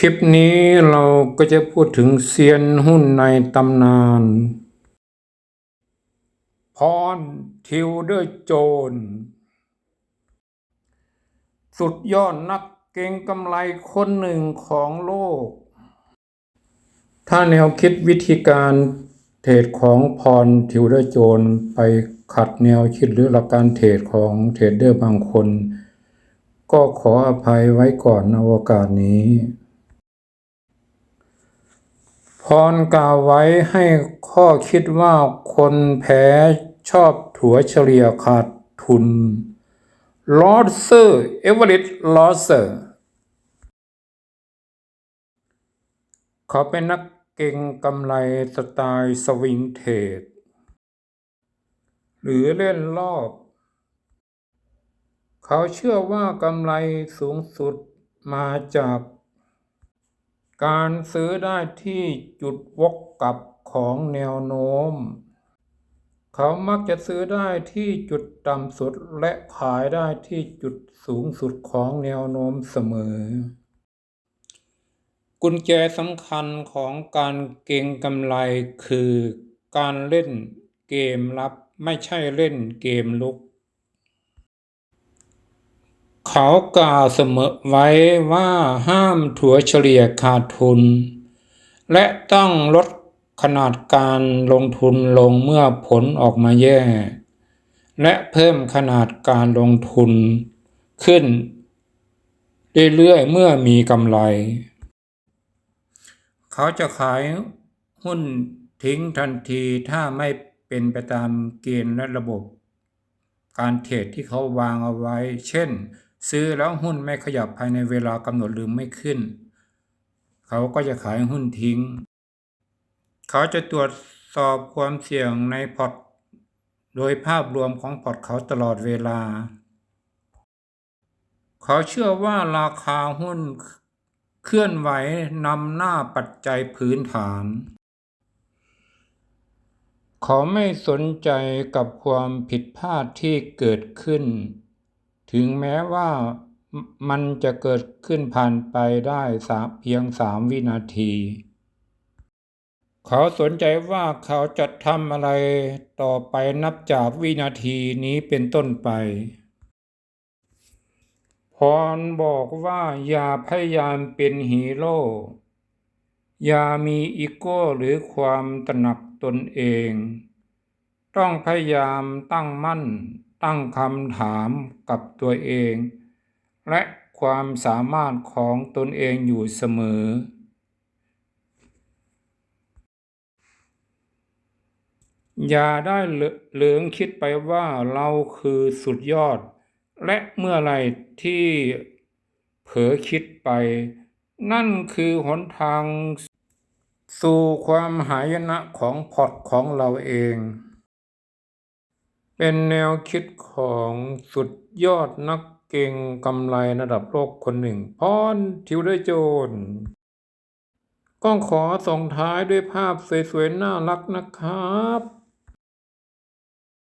คลิปนี้เราก็จะพูดถึงเซียนหุ้นในตำนาน พรทิวเดอร์โจน สุดยอดนักเก็งกำไรคนหนึ่งของโลก ถ้าแนวคิดวิธีการเทรดของพรทิวเดอร์โจนไปขัดแนวคิดหรือหลักการเทรดของเทรดเดอร์บางคน ก็ขออภัยไว้ก่อนในโอกาสนี้ พรกล่าวไว้ให้ข้อคิดว่าคนแพ้ชอบถัวเฉลี่ยขาดทุนลอสเซอร์เอเวอเรสต์ลอสเซอร์เขาเป็นนักเก่งกำไรสไตล์สวิงเทรดหรือเล่นรอบ เขาเชื่อว่ากำไรสูงสุดมาจาก การซื้อได้ที่จุดวกกลับของแนวโน้ม เขามักจะซื้อได้ที่จุดต่ำสุดและขายได้ที่จุดสูงสุดของแนวโน้มเสมอ กุญแจสำคัญของการเก็งกำไรคือการเล่นเกมรับไม่ใช่เล่นเกมลุก เขากล่าวเสมอไว้ว่าห้ามถัวเฉลี่ยขาดทุน และต้องลดขนาดการลงทุนลงเมื่อผลออกมาแย่ และเพิ่มขนาดการลงทุนขึ้น เรื่อยๆเมื่อมีกำไร เขาจะขายหุ้นทิ้งทันทีถ้าไม่เป็นไปตามเกณฑ์และระบบ การเทรดที่เขาวางเอาไว้ เช่น ซื้อแล้วหุ้นไม่ขยับภายในเวลากำหนดหรือไม่ขึ้น เขาก็จะขายหุ้นทิ้ง เขาจะตรวจสอบความเสี่ยงในพอร์ตโดยภาพรวมของพอร์ตเขาตลอดเวลา เขาเชื่อว่าราคาหุ้นเคลื่อนไหวนำหน้าปัจจัยพื้นฐาน เขาไม่สนใจกับความผิดพลาดที่เกิดขึ้น ถึงแม้ว่ามันจะเกิดขึ้นผ่านไปได้สาเพียงสามวินาที เขาสนใจว่าเขาจะทำอะไรต่อไปนับจากวินาทีนี้เป็นต้นไปพรบอกว่าอย่าพยายามเป็นฮีโร่ อย่ามีอีโก้หรือความตระหนักตนเอง ต้องพยายามตั้งมั่น ตั้งคำถามกับตัวเอง และความสามารถของตนเองอยู่เสมอ อย่าได้เหลืองคิดไปว่าเราคือสุดยอด และเมื่อไรที่เผลอคิดไป นั่นคือหนทางสู่ความหายนะของพอร์ตของเราเอง เป็นแนวคิดของสุดยอดนักเก่งกำไรระดับโลกคนหนึ่งพรทิวเดอร์โจนก้องขอส่งท้ายด้วยภาพสวยๆ น่ารักนะครับ